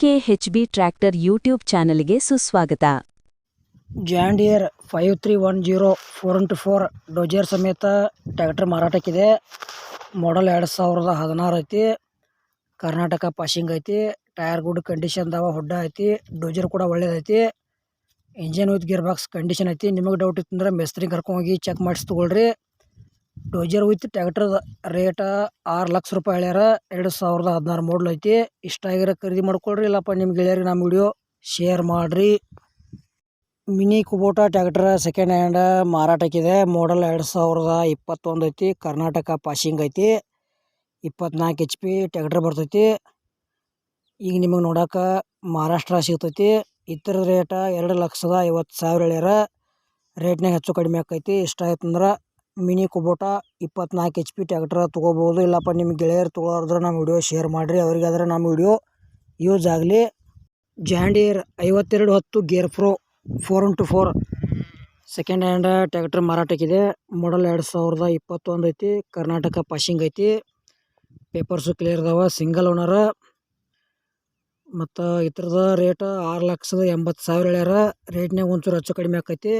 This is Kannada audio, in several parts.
K H B tractor YouTube ಚಾನಲ್ಗೆ ಸುಸ್ವಾಗತ. John Deere five three one zero four into four dozer ಸಮೇತ ಟ್ರ್ಯಾಕ್ಟರ್ ಮಾರಾಟಕ್ಕಿದೆ. ಮಾಡಲ್ ಎರಡು ಸಾವಿರದ ಹದಿನಾರು ಐತಿ. ಕರ್ನಾಟಕ ಪಾಸಿಂಗ್ ಐತಿ. ಟೈರ್ ಗುಡ್ ಕಂಡೀಷನ್ ಅದಾವ ಹುಡ್ಡ ಐತಿ. ಡೋಜರ್ ಕೂಡ ಒಳ್ಳೇದೈತಿ engine with gear box condition ಐತಿ. ನಿಮಗೆ ಡೌಟ್ ಇತ್ತಂದ್ರೆ ಮೇಸ್ತ್ರಿ ಕರ್ಕೊಂಡೋಗಿ ಚೆಕ್ ಮಾಡಿಸಿ ತೊಗೊಳ್ರಿ. ಡೋಜರ್ ವಿತ್ ಟ್ಯಾಕ್ಟರ್ದು ರೇಟ ಆರು ಲಕ್ಷ ರೂಪಾಯಿ ಹೇಳ್ಯಾರ. ಎರಡು ಸಾವಿರದ ಹದಿನಾರು ಮಾಡಲ್ ಐತಿ. ಇಷ್ಟ ಆಗಿರೋ ಖರೀದಿ ಮಾಡ್ಕೊಳ್ರಿ. ಇಲ್ಲಪ್ಪ ನಿಮ್ಮ ಗೆಳೆಯರಿಗೆ ನಮ್ಮ ವಿಡಿಯೋ ಶೇರ್ ಮಾಡಿರಿ. Mini Kubota tractor second hand ಮಾರಾಟಕ್ಕಿದೆ model ಎರಡು ಸಾವಿರದ ಇಪ್ಪತ್ತೊಂದು ಐತಿ. ಕರ್ನಾಟಕ ಪಾಸಿಂಗ್ ಐತಿ. ಇಪ್ಪತ್ನಾಲ್ಕು ಎಚ್ ಪಿ ಟ್ಯಾಕ್ಟರ್ ಬರ್ತೈತಿ. ಈಗ ನಿಮಗೆ ನೋಡೋಕೆ ಮಹಾರಾಷ್ಟ್ರ ಸಿಗ್ತೈತಿ. ಇತರ ರೇಟ ಎರಡು ಲಕ್ಷದ ಐವತ್ತು ಸಾವಿರ ಹೇಳ್ಯಾರ. ರೇಟ್ನಾಗ ಹೆಚ್ಚು ಕಡಿಮೆ ಆಕೈತಿ. ಇಷ್ಟ ಆಯ್ತಂದ್ರೆ ಮಿನಿ ಕುಬೋಟ ಇಪ್ಪತ್ನಾಲ್ಕು ಎಚ್ ಪಿ ಟ್ಯಾಕ್ಟ್ರ ತೊಗೋಬೋದು. ಇಲ್ಲಪ್ಪ ನಿಮ್ಮ ಗೆಳೆಯರು ತೊಗೊಳೋದ್ರೆ ನಮ್ಮ ವಿಡಿಯೋ ಶೇರ್ ಮಾಡಿರಿ. ಅವರಿಗಾದ್ರೆ ನಮ್ಮ ವಿಡಿಯೋ ಯೂಸ್ ಆಗಲಿ. ಜ್ಯಾಂಡಿಯರ್ ಐವತ್ತೆರಡು ಹತ್ತು gear pro four into four second hand tractor ಮಾರಾಟಕ್ಕಿದೆ. Model ಎರಡು ಸಾವಿರದ ಇಪ್ಪತ್ತೊಂದು ಐತಿ. ಕರ್ನಾಟಕ ಪಾಶಿಂಗ್ ಐತಿ. ಪೇಪರ್ಸು ಕ್ಲಿಯರ್ ಅದಾವ ಸಿಂಗಲ್ ಓನರ ಮತ್ತು ಇದ್ರದ ರೇಟ್ ಆರು ಲಕ್ಷದ ಎಂಬತ್ತು ಸಾವಿರ ಹೇಳ್ಯಾರ. ರೇಟ್ನಾಗ ಒಂಚೂರು ಹೆಚ್ಚು ಕಡಿಮೆ ಆಕೈತಿ.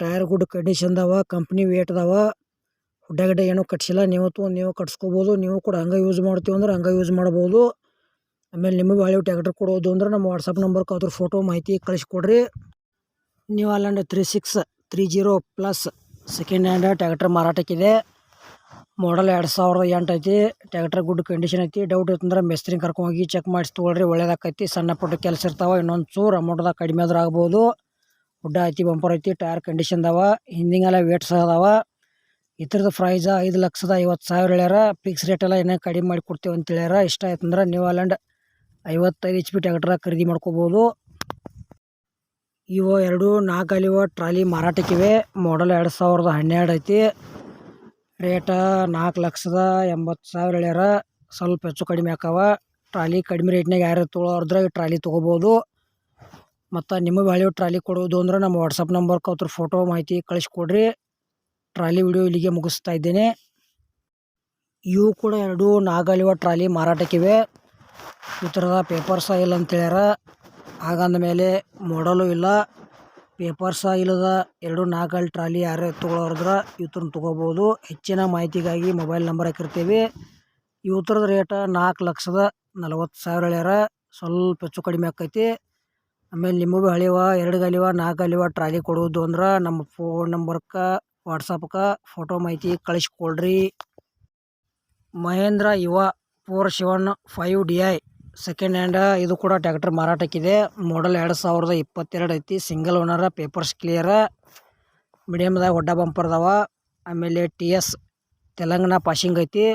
ಟೈರ್ ಗುಡ್ ಕಂಡೀಷನ್ ಅದಾವ ಕಂಪ್ನಿ ವೇಟ್ ಅದಾವ ಹುಡ್ಡಾಗಡ್ಡೆ ಏನೂ ಕಟ್ಸಿಲ್ಲ. ನೀವು ತೊಗೊಂಡು ನೀವು ಕಟ್ಸ್ಕೊಬೋದು. ನೀವು ಕೂಡ ಹಂಗೆ ಯೂಸ್ ಮಾಡ್ತೀವಿ ಅಂದ್ರೆ ಹಂಗೆ ಯೂಸ್ ಮಾಡ್ಬೋದು. ಆಮೇಲೆ ನಿಮಗೆ ಹಳೆ ಟ್ಯಾಕ್ಟ್ರ್ ಕೊಡೋದು ಅಂದ್ರೆ ನಮ್ಮ ವಾಟ್ಸಪ್ ನಂಬರ್ಗೆ ಅದ್ರ ಫೋಟೋ ಮಾಹಿತಿ ಕಳಿಸ್ಕೊಡ್ರಿ. ನೀವು Aland three six three zero plus second hand tractor ಮಾರಾಟಕ್ಕಿದೆ model ಎರಡು ಸಾವಿರದ ಎಂಟು ಐತಿ. ಟ್ಯಾಕ್ಟ್ರ್ ಗುಡ್ ಕಂಡೀಷನ್ ಐತಿ. ಡೌಟ್ ಇತ್ತು ಇತ್ತಂದ್ರೆ ಕರ್ಕೊಂಡು ಕರ್ಕೊಂಡೋಗಿ ಚೆಕ್ ಮಾಡಿಸಿ ತೊಗೊಳ್ರಿ. ಒಳ್ಳೇದಾಕೈತಿ. ಸಣ್ಣ ಪುಟ್ಟ ಕೆಲಸ ಇರ್ತಾವೆ. ಇನ್ನೊಂದು ಚೂರು ಅಮೌಂಟ್ದಾಗ ಕಡಿಮೆ ಆದ್ರೆ ಆಗ್ಬೋದು. ಹುಡ್ಡ ಐತಿ ಬಂಪರ್ ಐತಿ ಟೈರ್ ಕಂಡೀಷನ್ ಅದಾವ ಹಿಂದಿಂಗೆಲ್ಲ ವೇಟ್ಸ್ ಅದಾವ. ಇತರದ ಪ್ರೈಸ ಐದು ಲಕ್ಷದ ಐವತ್ತು ಸಾವಿರ ಹೇಳ್ಯಾರ ಫಿಕ್ಸ್ ರೇಟ್ ಎಲ್ಲ ಏನೋ ಕಡಿಮೆ ಮಾಡಿ ಕೊಡ್ತೇವೆ ಅಂತ ಹೇಳ್ಯಾರ. ಇಷ್ಟ ಆಯ್ತಂದ್ರೆ ನೀವು ಅಲ್ಲಂಡ್ ಐವತ್ತೈದು ಎಚ್ ಪಿ ಟ್ಯಾಕ್ಟ್ರ ಖರೀದಿ ಮಾಡ್ಕೋಬೋದು. ಇವು ಎರಡು ನಾಲ್ಕು ಅಲಿವ ಟ್ರಾಲಿ ಮಾರಾಟಕ್ಕಿವೆ ಮಾಡಲ್ ಎರಡು ಸಾವಿರದ ಹನ್ನೆರಡು ಐತಿ. ರೇಟ ನಾಲ್ಕು ಲಕ್ಷದ ಎಂಬತ್ತು ಸಾವಿರ ಹೇಳ್ಯಾರ. ಸ್ವಲ್ಪ ಹೆಚ್ಚು ಕಡಿಮೆ ಆಕವ. ಟ್ರಾಲಿ ಕಡಿಮೆ ರೇಟ್ನಾಗ ಯಾರು ತೊಗೊಳೋದ್ರೆ ಈ ಟ್ರಾಲಿ ತೊಗೋಬೋದು. ಮತ್ತು ನಿಮಗೆ ವ್ಯಾಲ್ಯೂ ಟ್ರಾಲಿ ಕೊಡೋದು ಅಂದ್ರೆ ನಮ್ಮ ವಾಟ್ಸಪ್ ನಂಬರ್ಗೆ ಅವ್ರ ಫೋಟೋ ಮಾಹಿತಿ ಕಳಿಸ್ಕೊಡ್ರಿ. ಟ್ರಾಲಿ ವಿಡಿಯೋ ಇಲ್ಲಿಗೆ ಮುಗಿಸ್ತಾ ಇದ್ದೇನೆ. ಇವು ಕೂಡ ಎರಡು ನಾಗಲಿವ ಟ್ರಾಲಿ ಮಾರಾಟಕ್ಕಿವೆ. ಈ ಥರದ ಪೇಪರ್ಸ ಇಲ್ಲ ಅಂತ ಹೇಳ್ಯಾರ. ಹಾಗಂದ ಮೇಲೆ ಮಾಡಲು ಇಲ್ಲ. ಪೇಪರ್ಸ ಇಲ್ಲದ ಎರಡು ನಾಗಲ್ ಟ್ರಾಲಿ ಯಾರೇ ತೊಗೊಳೋದ್ರ ಇವ್ರನ್ನ ತೊಗೋಬೋದು. ಹೆಚ್ಚಿನ ಮಾಹಿತಿಗಾಗಿ ಮೊಬೈಲ್ ನಂಬರ್ ಹಾಕಿರ್ತೀವಿ. ಈ ಥರದ ರೇಟ ನಾಲ್ಕು ಲಕ್ಷದ ನಲವತ್ತು ಸಾವಿರ ಹೇಳ್ಯಾರ. ಸ್ವಲ್ಪ ಹೆಚ್ಚು ಕಡಿಮೆ ಆಕೈತಿ. ಆಮೇಲೆ ನಿಮಗೂ ಹಳಿವ ಎರಡು ಗಲಿವ ನಾಲ್ಕು ಗಲಿವ ಟ್ರಾಲಿ ಕೊಡುವುದು ಅಂದ್ರೆ ನಮ್ಮ ಫೋನ್ ನಂಬರ್ಗೆ ವಾಟ್ಸಪ್ಗೆ ಫೋಟೋ ಮಾಹಿತಿ ಕಳಿಸ್ಕೊಡ್ರಿ Mahindra Yuvo four seven five D I second hand ಇದು ಕೂಡ ಟ್ಯಾಕ್ಟ್ರ್ ಮಾರಾಟಕ್ಕಿದೆ. ಮಾಡಲ್ ಎರಡು ಸಾವಿರದ ಇಪ್ಪತ್ತೆರಡು ಐತಿ ಸಿಂಗಲ್ ಓನರ ಪೇಪರ್ಸ್ ಕ್ಲಿಯರ ಮೀಡಿಯಮ್ದಾಗ ಹೊಡ್ಡ ಬಂಪರ್ ಅದಾವ. ಆಮೇಲೆ ಟಿ ಎಸ್ ತೆಲಂಗಾಣ ಪಾಶಿಂಗ್ ಐತಿ.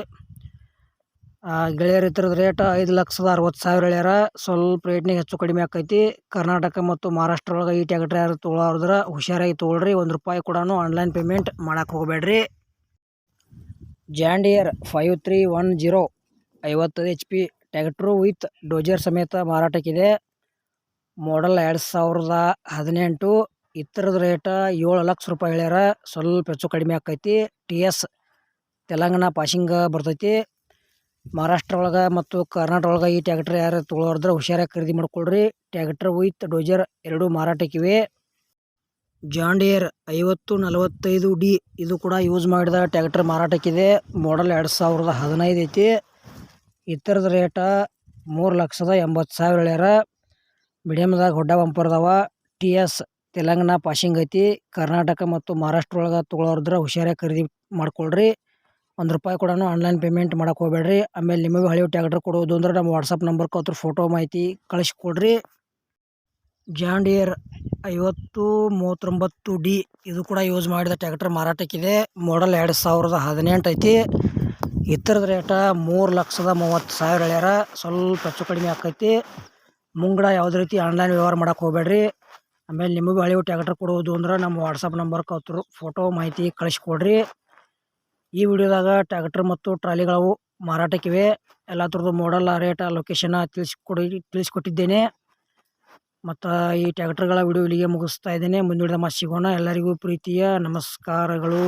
ಗೆಳೆಯರ ಇದ್ರದ್ದು ರೇಟ್ ಐದು ಲಕ್ಷದ ಅರವತ್ತು ಸಾವಿರ ಹೇಳ್ಯಾರ. ಸ್ವಲ್ಪ ರೇಟ್ನಾಗ ಹೆಚ್ಚು ಕಡಿಮೆ ಆಕೈತಿ. ಕರ್ನಾಟಕ ಮತ್ತು ಮಹಾರಾಷ್ಟ್ರ ಒಳಗೆ ಈ ಟ್ಯಾಕ್ಟ್ರ್ ಯಾರು ತೊಗೊಳೋದ್ರ ಹುಷಾರಾಗಿ ತೊಗೊಳ್ರಿ. ಒಂದು ರೂಪಾಯಿ ಕೂಡ ಆನ್ಲೈನ್ ಪೇಮೆಂಟ್ ಮಾಡಕ್ಕೆ ಹೋಗಬೇಡ್ರಿ. John Deere five three one zero ಐವತ್ತೈದು H P tractor with dozer ಸಮೇತ ಮಾರಾಟಕ್ಕಿದೆ. ಮಾಡಲ್ ಎರಡು ಸಾವಿರದ ಹದಿನೆಂಟು. ಇತರದ ರೇಟ ಏಳು ಲಕ್ಷ ರೂಪಾಯಿ ಹೇಳ್ಯಾರ. ಸ್ವಲ್ಪ ಹೆಚ್ಚು ಕಡಿಮೆ ಆಕೈತಿ. ಟಿ ಎಸ್ ತೆಲಂಗಾಣ ಪಾಸಿಂಗ ಬರ್ತೈತಿ. ಮಹಾರಾಷ್ಟ್ರ ಒಳಗೆ ಮತ್ತು ಕರ್ನಾಟಕ ಒಳಗೆ ಈ ಟ್ಯಾಕ್ಟ್ರ್ ಯಾರು ತೊಗೊಳೋದ್ರೆ ಹುಷಾರಾಗಿ ಖರೀದಿ ಮಾಡ್ಕೊಳ್ರಿ. ಟ್ಯಾಕ್ಟ್ರ್ ವಿತ್ ಡೋಜರ್ ಎರಡು ಮಾರಾಟಕ್ಕಿವೆ. ಜಾಂಡಿಯರ್ ಐವತ್ತು ನಲವತ್ತೈದು ಡಿ ಇದು ಕೂಡ ಯೂಸ್ ಮಾಡಿದ ಟ್ಯಾಕ್ಟ್ರ್ ಮಾರಾಟಕ್ಕಿದೆ. ಮಾಡಲ್ ಎರಡು ಸಾವಿರದ ಹದಿನೈದು ಐತಿ. ಇತರದ ರೇಟ ಮೂರು ಲಕ್ಷದ ಎಂಬತ್ತು ಸಾವಿರ ಹೇಳ್ಯಾರ. ಮೀಡಿಯಮ್ದಾಗ ಹೊಡ್ಡ ಬಂಪರ್ದವ ಟಿ ಎಸ್ ತೆಲಂಗಾಣ ಪಾಶಿಂಗ್ ಐತಿ. ಕರ್ನಾಟಕ ಮತ್ತು ಮಹಾರಾಷ್ಟ್ರ ಒಳಗೆ ತೊಗೊಳೋರ್ದ್ರೆ ಹುಷಾರಾಗಿ ಖರೀದಿ ಮಾಡ್ಕೊಳ್ರಿ. ಒಂದು ರೂಪಾಯಿ ಕೂಡ ಆನ್ಲೈನ್ ಪೇಮೆಂಟ್ ಮಾಡಕ್ಕೆ ಹೋಗಬೇಡ್ರಿ. ಆಮೇಲೆ ನಿಮಗೆ ಹಳೆಯ ಟ್ಯಾಕ್ಟ್ರ್ ಕೊಡೋದು ಅಂದ್ರೆ ನಮ್ಮ ವಾಟ್ಸಪ್ ನಂಬರ್ಗೆ ಅದ್ರ ಫೋಟೋ ಮಾಹಿತಿ ಕಳಿಸ್ಕೊಡ್ರಿ. ಜಾಂಡಿಯರ್ ಐವತ್ತು ಮೂವತ್ತೊಂಬತ್ತು ಡಿ ಇದು ಕೂಡ ಯೂಸ್ ಮಾಡಿದ ಟ್ಯಾಕ್ಟರ್ ಮಾರಾಟಕ್ಕಿದೆ. ಮಾಡಲ್ ಎರಡು ಸಾವಿರದ ಹದಿನೆಂಟು ಐತಿ. ಇತರದ ರೇಟ ಮೂರು ಲಕ್ಷದ ಮೂವತ್ತು ಸಾವಿರ ಹೇಳ್ಯಾರ. ಸ್ವಲ್ಪ ಹೆಚ್ಚು ಕಡಿಮೆ ಆಕೈತಿ. ಮುಂಗಡ ಯಾವುದೇ ರೀತಿ ಆನ್ಲೈನ್ ವ್ಯವಹಾರ ಮಾಡೋಕೆ ಹೋಗಬೇಡ್ರಿ. ಆಮೇಲೆ ನಿಮಗೆ ಹಳೆಯ ಟ್ಯಾಕ್ಟರ್ ಕೊಡೋದು ಅಂದ್ರೆ ನಮ್ಮ ವಾಟ್ಸಪ್ ನಂಬರ್ಗೆ ಅದ್ರ ಫೋಟೋ ಮಾಹಿತಿ ಕಳಿಸ್ಕೊಡ್ರಿ. ಈ ವಿಡಿಯೋದಾಗ ಟ್ರ್ಯಾಕ್ಟರ್ ಮತ್ತು ಟ್ರಾಲಿಗಳು ಮಾರಾಟಕ್ಕಿವೆ. ಎಲ್ಲ ಥರದ ಮಾಡಲ್ ರೇಟ್ ಲೊಕೇಶನ್ ತಿಳಿಸ್ಕೊಡಿ, ತಿಳಿಸ್ಕೊಟ್ಟಿದ್ದೇನೆ. ಮತ್ತು ಈ ಟ್ರ್ಯಾಕ್ಟರ್ಗಳ ವಿಡಿಯೋ ಇಲ್ಲಿಗೆ ಮುಗಿಸ್ತಾ ಇದ್ದೇನೆ. ಮುಂದಿನ ಮತ್ತೆ ಸಿಗೋಣ. ಎಲ್ಲರಿಗೂ ಪ್ರೀತಿಯ ನಮಸ್ಕಾರಗಳು.